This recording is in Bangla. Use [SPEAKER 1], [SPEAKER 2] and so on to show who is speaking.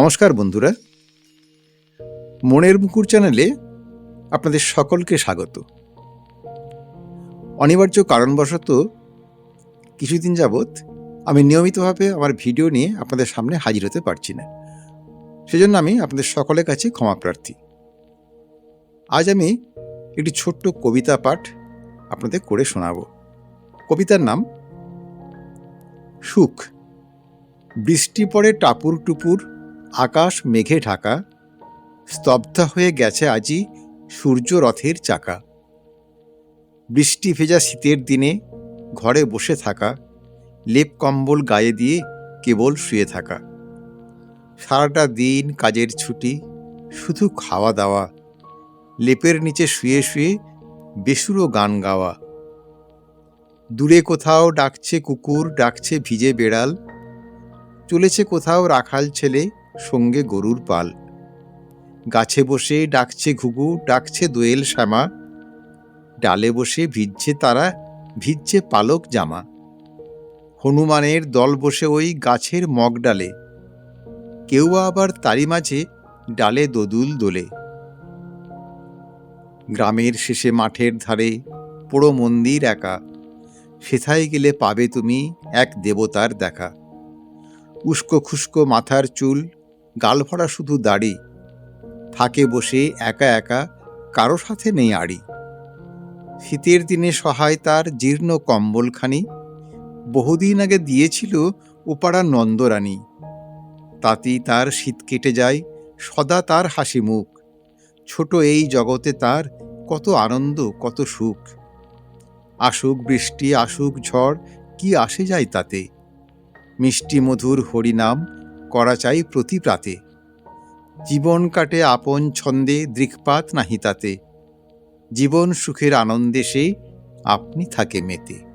[SPEAKER 1] নমস্কার বন্ধুরা। মনের মুকুর চ্যানেলে আপনাদের সকলকে স্বাগত। অনিবার্য কারণবশত কিছুদিন যাবৎ আমি নিয়মিতভাবে আমার ভিডিও নিয়ে আপনাদের সামনে হাজির হতে পারছি না। সেজন্য আমি আপনাদের সকলের কাছে ক্ষমা প্রার্থী। আজ আমি একটি ছোট্ট কবিতা পাঠ আপনাদের করে শোনাব। কবিতার নাম, সুখ। বৃষ্টি পড়ে টাপুর টুপুর আকাশ মেঘে ঢাকা, স্তব্ধ হয়ে গেছে আজি সূর্য রথের চাকা। বৃষ্টি ভেজা শীতের দিনে ঘরে বসে থাকা, লেপ কম্বল গায়ে দিয়ে কেবল শুয়ে থাকা। সারাটা দিন কাজের ছুটি, শুধু খাওয়া দাওয়া, লেপের নিচে শুয়ে শুয়ে বেসুরো গান গাওয়া। দূরে কোথাও ডাকছে কুকুর, ডাকছে ভিজে বেড়াল, চলেছে কোথাও রাখাল ছেলে সঙ্গে গরুর পাল। গাছে বসে ডাকছে ঘুঘু, ডাকছে দোয়েল শ্যামা। ডালে বসে ভিজছে তারা, ভিজছে পালক জামা। হনুমানের দল বসে ওই গাছের মগ ডালে। কেউ আবার তারই মাঝে ডালে দোদুল দোলে। গ্রামের শেষে মাঠের ধারে পোড়ো মন্দির একা। সেথায় গেলে পাবে তুমি এক দেবতার দেখা। উস্কো খুস্কো মাথার চুল গাল ভরা শুধু দাড়ি। থাকে বসে একা একা কারও সাথে নেই আড়ি। শীতের দিনে সহায় তার জীর্ণ কম্বলখানি। বহুদিন আগে দিয়েছিল ওপাড়া নন্দরানী। তাতেই তার শীত কেটে যায়, সদা তার হাসি মুখ। ছোট এই জগতে তার কত আনন্দ, কত সুখ। আসুক বৃষ্টি, আসুক ঝড়, কি আসে যায় তাতে। মিষ্টি মধুর হরিনাম করা চাই প্রতি প্রাতে। জীবন কাটে আপন ছন্দে, দৃক্পাত নাহি তাতে। জীবন সুখের আনন্দে সে আপনি থাকে মেতে।